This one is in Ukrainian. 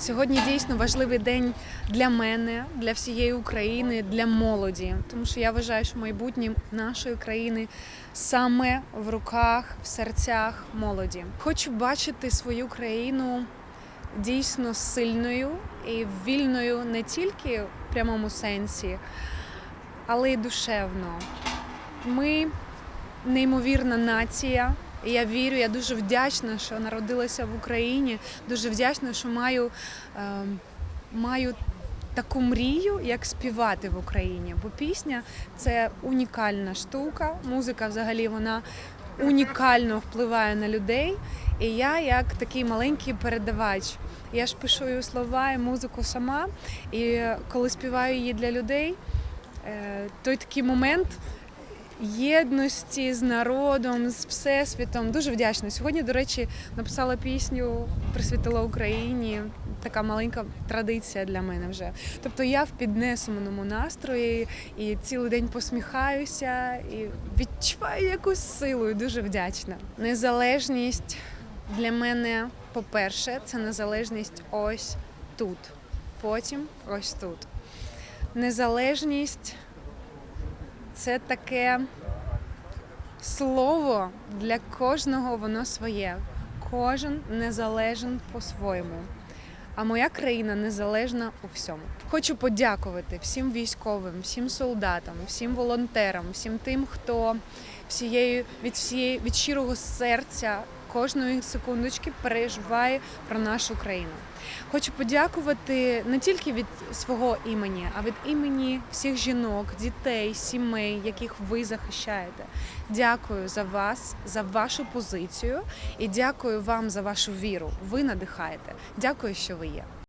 Сьогодні дійсно важливий день для мене, для всієї України, для молоді, тому що я вважаю, що майбутнє нашої країни саме в руках, в серцях молоді. Хочу бачити свою країну дійсно сильною і вільною не тільки в прямому сенсі, але й душевно. Ми неймовірна нація. І я вірю, я дуже вдячна, що народилася в Україні. Дуже вдячна, що маю, е, маю таку мрію, як співати в Україні. Бо пісня це унікальна штука. Музика взагалі вона унікально впливає на людей. І я, як такий маленький передавач, я ж пишу слова і музику сама. І коли співаю її для людей, е, той такий момент єдності з народом, з всесвітом. Дуже вдячна. Сьогодні, до речі, написала пісню, присвятила Україні. Така маленька традиція для мене вже. Тобто я в піднесеному настрої і цілий день посміхаюся і відчуваю якусь силу. і Дуже вдячна. Незалежність для мене, по-перше, це незалежність ось тут. Потім ось тут. Незалежність це таке слово для кожного воно своє. Кожен незалежен по-своєму. А моя країна незалежна у всьому. Хочу подякувати всім військовим, всім солдатам, всім волонтерам, всім тим, хто всією від всієї від щирого серця кожної секундочки переживає про нашу країну. Хочу подякувати не тільки від свого імені, а від імені всіх жінок, дітей, сімей, яких ви захищаєте. Дякую за вас, за вашу позицію і дякую вам за вашу віру. Ви надихаєте. Дякую, що ви є.